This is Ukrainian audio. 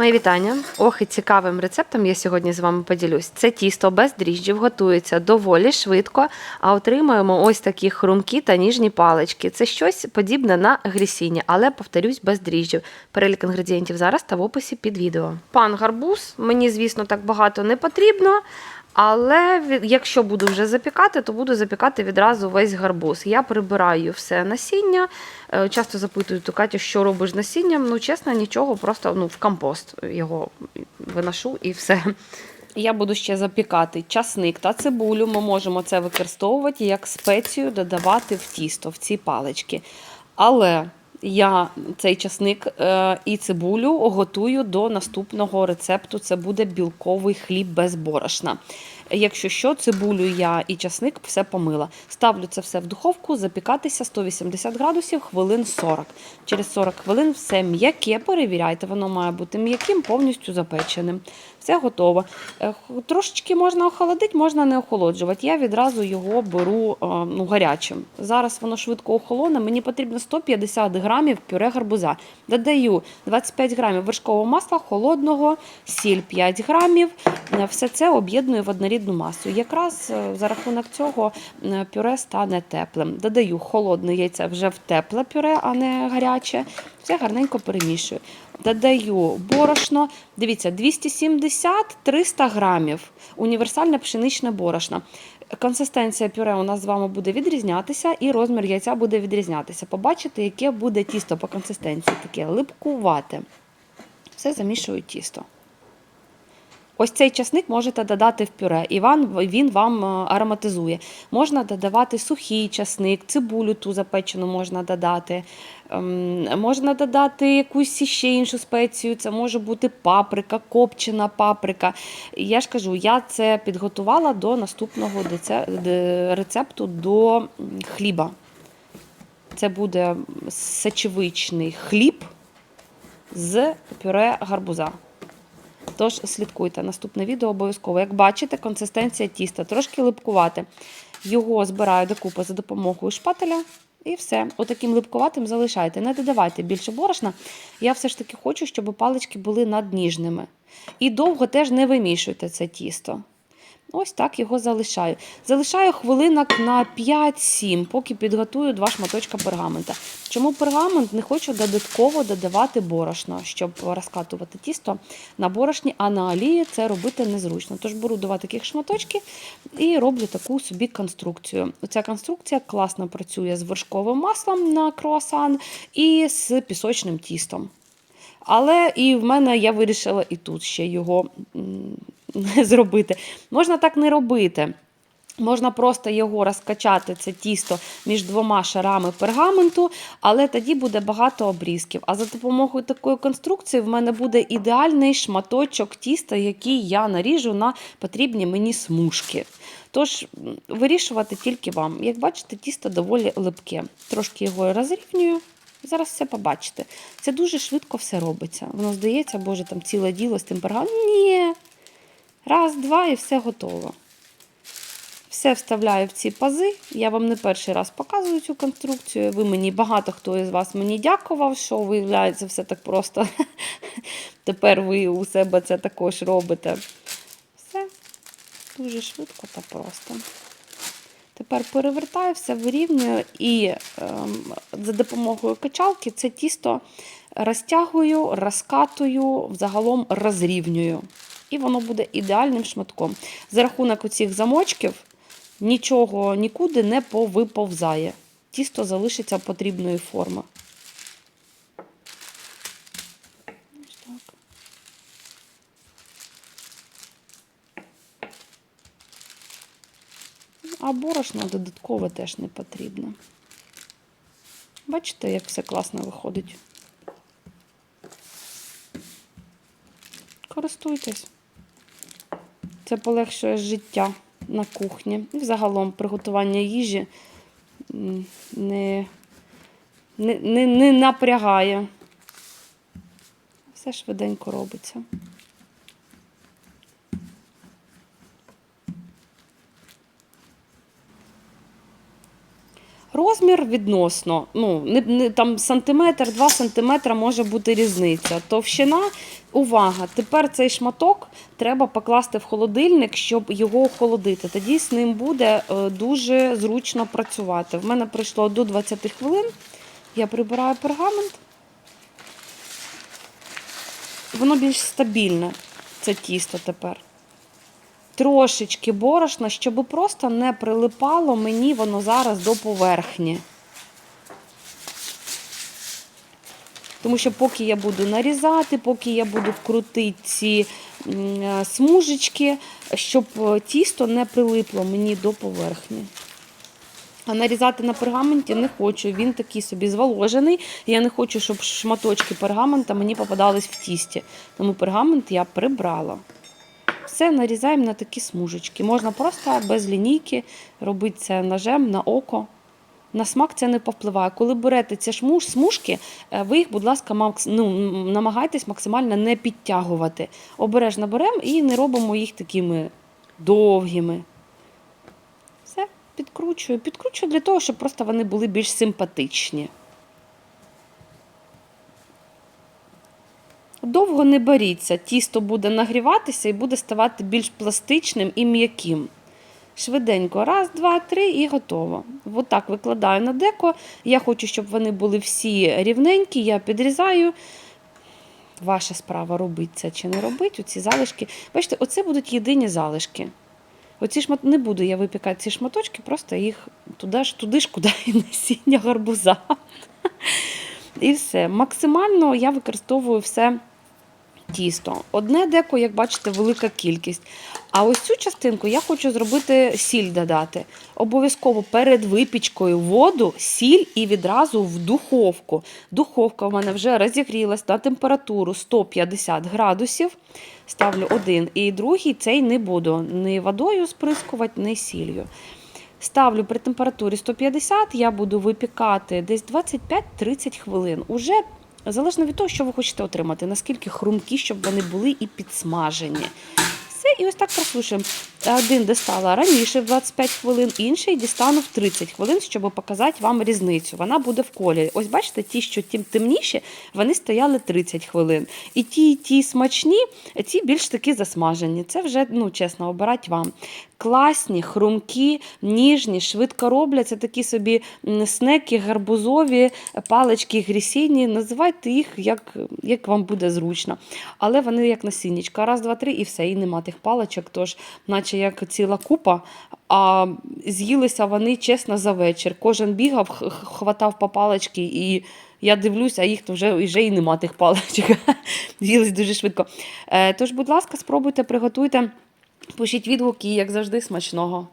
Мої вітання. Ох, і цікавим рецептом я сьогодні з вами поділюсь. Це тісто без дріжджів готується доволі швидко, а отримуємо ось такі хрумкі та ніжні палички. Це щось подібне на грісіння, але повторюсь без дріжджів. Перелік інгредієнтів зараз та в описі під відео. Пан гарбуз, мені, звісно, так багато не потрібно. Але якщо буду вже запікати, то буду запікати відразу весь гарбуз. Я прибираю все насіння. Е, Часто запитують у Катю, що робиш з насінням. Ну, чесно, нічого, просто ну, в компост його виношу і все. Я буду ще запікати часник та цибулю. Ми можемо це використовувати як спецію, додавати в тісто, в ці палички. Але я цей часник е, і цибулю готую до наступного рецепту. Це буде білковий хліб без борошна. Якщо що, цибулю я і часник все помила. Ставлю це все в духовку, запікатися 180 градусів, хвилин 40. Через 40 хвилин все м'яке, перевіряйте, воно має бути м'яким, повністю запеченим. Все готово. Е, Трошечки можна охолодити, можна не охолоджувати. Я відразу його беру е, ну, гарячим. Зараз воно швидко охолоне. Мені потрібно 150 грамів пюре гарбуза. Додаю 25 грамів вершкового масла холодного, сіль 5 грамів. Е, Все це об'єдную в однорідну масу. Якраз е, за рахунок цього е, пюре стане теплим. Додаю холодне яйце вже в тепле пюре, а не гаряче. Все гарненько перемішую. Додаю борошно. Дивіться, 270-300 грамів. Універсальне пшеничне борошно. Консистенція пюре у нас з вами буде відрізнятися, і розмір яйця буде відрізнятися. Побачите, яке буде тісто по консистенції, таке липкувате. Все замішую тісто. Ось цей часник можете додати в пюре, і він вам е, ароматизує. Можна додавати сухий часник, цибулю ту запечену можна додати. Ем, Можна додати якусь ще іншу спецію. Це може бути паприка, копчена паприка. Я ж кажу, я це підготувала до наступного рецепту до хліба. Це буде сечевичний хліб з пюре гарбуза. Тож слідкуйте, наступне відео обов'язково. Як бачите, консистенція тіста трошки липкувати. Його збираю докупи за допомогою шпателя. І все. Отаким липкуватим залишайте. Не додавайте більше борошна. Я все ж таки хочу, щоб палички були надніжними. І довго теж не вимішуйте це тісто. Ось так його залишаю. Залишаю хвилинок на 5-7, поки підготую два шматочка пергамента. Чому пергамент не хочу додатково додавати борошно, щоб розкатувати тісто на борошні, а на олії це робити незручно. Тож беру два таких шматочки і роблю таку собі конструкцію. Ця конструкція класно працює з вершковим маслом на круасан і з пісочним тістом. Але і в мене я вирішила і тут ще його зробити. Можна так не робити. Можна просто його розкачати, це тісто між двома шарами пергаменту, але тоді буде багато обрізків. А за допомогою такої конструкції в мене буде ідеальний шматочок тіста, який я наріжу на потрібні мені смужки. Тож вирішувати тільки вам. Як бачите, тісто доволі липке. Трошки його розрівнюю. Зараз все побачите. Це дуже швидко все робиться. Воно здається, боже, там ціле діло з тим пергаментом. Ні. Раз, два і все готово. Все вставляю в ці пази. Я вам не перший раз показую цю конструкцію. Ви мені багато хто із вас мені дякував, що виявляється все так просто. Тепер ви у себе це також робите. Все дуже швидко та просто. Тепер перевертаю, все вирівнюю і ем, за допомогою качалки це тісто розтягую, розкатую, взагалом розрівнюю. І воно буде ідеальним шматком. За рахунок оцих замочків нічого нікуди не повиповзає. Тісто залишиться потрібної форми. А борошно додаткове теж не потрібно. Бачите, як все класно виходить. Користуйтесь. Це полегшує життя на кухні. І взагалом приготування їжі не, не, не, не напрягає. Все швиденько робиться. Розмір відносно, ну, не, не, там сантиметр, два сантиметра може бути різниця. Товщина, увага, тепер цей шматок треба покласти в холодильник, щоб його охолодити. Тоді з ним буде е, дуже зручно працювати. В мене пройшло до 20 хвилин. Я прибираю пергамент. Воно більш стабільне, це тісто тепер. Трошечки борошна, щоб просто не прилипало мені воно зараз до поверхні. Тому що поки я буду нарізати, поки я буду крутити ці е, смужечки, щоб е, тісто не прилипло мені до поверхні. А нарізати на пергаменті не хочу. Він такий собі зволожений. Я не хочу, щоб шматочки пергамента мені попадались в тісті. Тому пергамент я прибрала. Все нарізаємо на такі смужечки. Можна просто без лінійки робити це ножем на око. На смак це не повпливає. Коли берете ці шмуж, смужки, е, ви їх, будь ласка, макс, ну, намагайтесь максимально не підтягувати. Обережно беремо і не робимо їх такими довгими. Все, підкручую. Підкручую для того, щоб просто вони були більш симпатичні. Довго не беріться, тісто буде нагріватися і буде ставати більш пластичним і м'яким. Швиденько, раз, два, три і готово. Отак викладаю на деко. Я хочу, щоб вони були всі рівненькі, я підрізаю. Ваша справа робить це чи не робить. Оці залишки. Бачите, оце будуть єдині залишки. Оці шмат... Не буду я випікати ці шматочки, просто їх туди ж, туди ж, куди і насіння гарбуза. І все. Максимально я використовую все тісто. Одне деко, як бачите, велика кількість. А ось цю частинку я хочу зробити сіль додати. Обов'язково перед випічкою воду, сіль і відразу в духовку. Духовка в мене вже розігрілась на температуру 150 градусів. Ставлю один. І другий цей не буду ні водою сприскувати, ні сіллю. Ставлю при температурі 150, я буду випікати десь 25-30 хвилин. Уже залежно від того, що ви хочете отримати, наскільки хрумкі, щоб вони були і підсмажені. Все, і ось так прослушуємо. Один дістала раніше в 25 хвилин, інший дістану в 30 хвилин, щоб показати вам різницю. Вона буде в кольорі. Ось бачите, ті, що тим темніші, вони стояли 30 хвилин. І ті, ті смачні, ці більш таки засмажені. Це вже, ну, чесно, обирати вам. Класні, хрумкі, ніжні, швидко роблять. Це такі собі снеки, гарбузові, палички грісійні. Називайте їх, як, як вам буде зручно. Але вони як насіннячка. Раз, два, три і все, і нема тих паличок. Тож, наче як ціла купа, а з'їлися вони чесно за вечір. Кожен бігав, хватав по палички і. Я дивлюся, а їх то вже, вже і нема тих паличок. З'їлись дуже швидко. Е, Тож, будь ласка, спробуйте, приготуйте. Пишіть відгуки, як завжди, смачного.